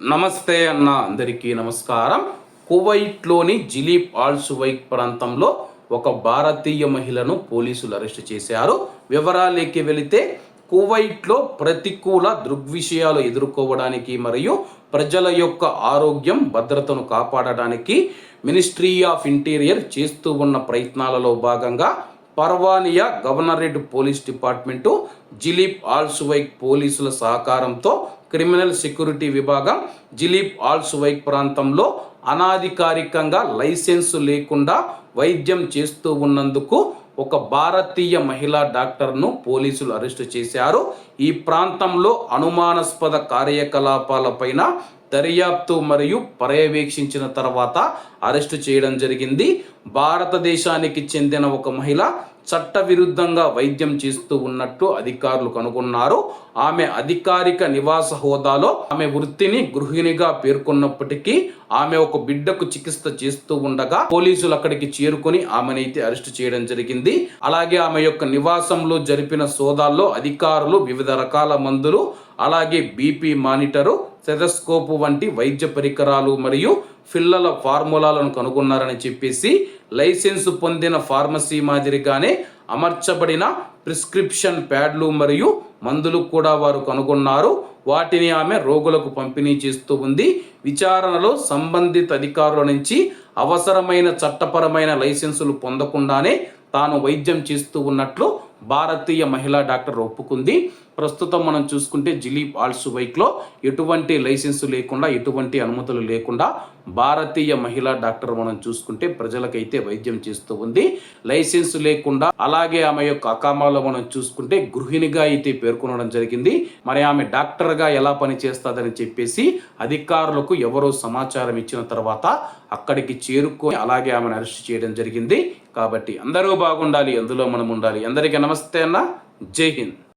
నమస్తే అన్న అందరికీ నమస్కారం. కువైట్లోని జిలీప్ ఆల్ సువైక్ ప్రాంతంలో ఒక భారతీయ మహిళను పోలీసులు అరెస్ట్ చేశారు. వివరాలకి వెళితే కువైట్లో ప్రతికూల దృగ్విషయాలు ఎదుర్కోవడానికి మరియు ప్రజల యొక్క ఆరోగ్యం భద్రతను కాపాడడానికి మినిస్ట్రీ ఆఫ్ ఇంటీరియర్ చేస్తూ ఉన్న ప్రయత్నాలలో భాగంగా Farwaniya governorate police department Jleeb Alshuyoukh పోలీసుల సహకారంతో క్రిమినల్ సెక్యూరిటీ విభాగం జిలీప్ ఆల్సువైక్ ప్రాంతంలో అనాధికారికంగా లైసెన్సు లేకుండా వైద్యం చేస్తూ ఉన్నందుకు ఒక భారతీయ మహిళా డాక్టర్ను పోలీసులు అరెస్టు చేశారు. ఈ ప్రాంతంలో అనుమానాస్పద కార్యకలాపాలపైన దర్యాప్తు మరియు పర్యవేక్షించిన తర్వాత అరెస్టు చేయడం జరిగింది. భారతదేశానికి చెందిన ఒక మహిళ చట్టవిరుద్ధంగా వైద్యం చేస్తూ ఉన్నట్టు అధికారులు కనుగొన్నారు. ఆమె అధికారిక నివాస హోదాలో ఆమె వృత్తిని గృహిణిగా పేర్కొన్నప్పటికీ ఆమె ఒక బిడ్డకు చికిత్స చేస్తూ ఉండగా పోలీసులు అక్కడికి చేరుకొని ఆమెనైతే అరెస్టు చేయడం జరిగింది. అలాగే ఆమె యొక్క నివాసంలో జరిపిన సోదాల్లో అధికారులు వివిధ రకాల మందులు అలాగే బీపీ మానిటరు సెథస్కోపు వంటి వైద్య పరికరాలు మరియు పిల్లల ఫార్ములాలను కనుగొన్నారని చెప్పేసి లైసెన్సు పొందిన ఫార్మసీ మాదిరిగానే అమర్చబడిన ప్రిస్క్రిప్షన్ ప్యాడ్లు మరియు మందులు కూడా వారు కనుగొన్నారు. వాటిని ఆమె రోగులకు పంపిణీ చేస్తూ ఉంది. విచారణలో సంబంధిత అధికారుల నుంచి అవసరమైన చట్టపరమైన లైసెన్సులు పొందకుండానే తాను వైద్యం చేస్తూ ఉన్నట్లు భారతీయ మహిళా డాక్టర్ ఒప్పుకుంది. ప్రస్తుతం మనం చూసుకుంటే జిలీప్ ఆల్సువైక్లో ఎటువంటి లైసెన్సు లేకుండా ఎటువంటి అనుమతులు లేకుండా భారతీయ మహిళా డాక్టర్ మనం చూసుకుంటే ప్రజలకైతే వైద్యం చేస్తూ ఉంది. లైసెన్స్ లేకుండా అలాగే ఆమె యొక్క అకామాలో మనం చూసుకుంటే గృహిణిగా అయితే పేర్కొనడం జరిగింది. మరి ఆమె డాక్టర్గా ఎలా పనిచేస్తుందని చెప్పేసి అధికారులకు ఎవరో సమాచారం ఇచ్చిన తర్వాత అక్కడికి చేరుకొని అలాగే ఆమెను అరెస్ట్ చేయడం జరిగింది. కాబట్టి అందరూ బాగుండాలి అందులో మనం ఉండాలి. అందరికీ నమస్తే అన్న. జై హింద్.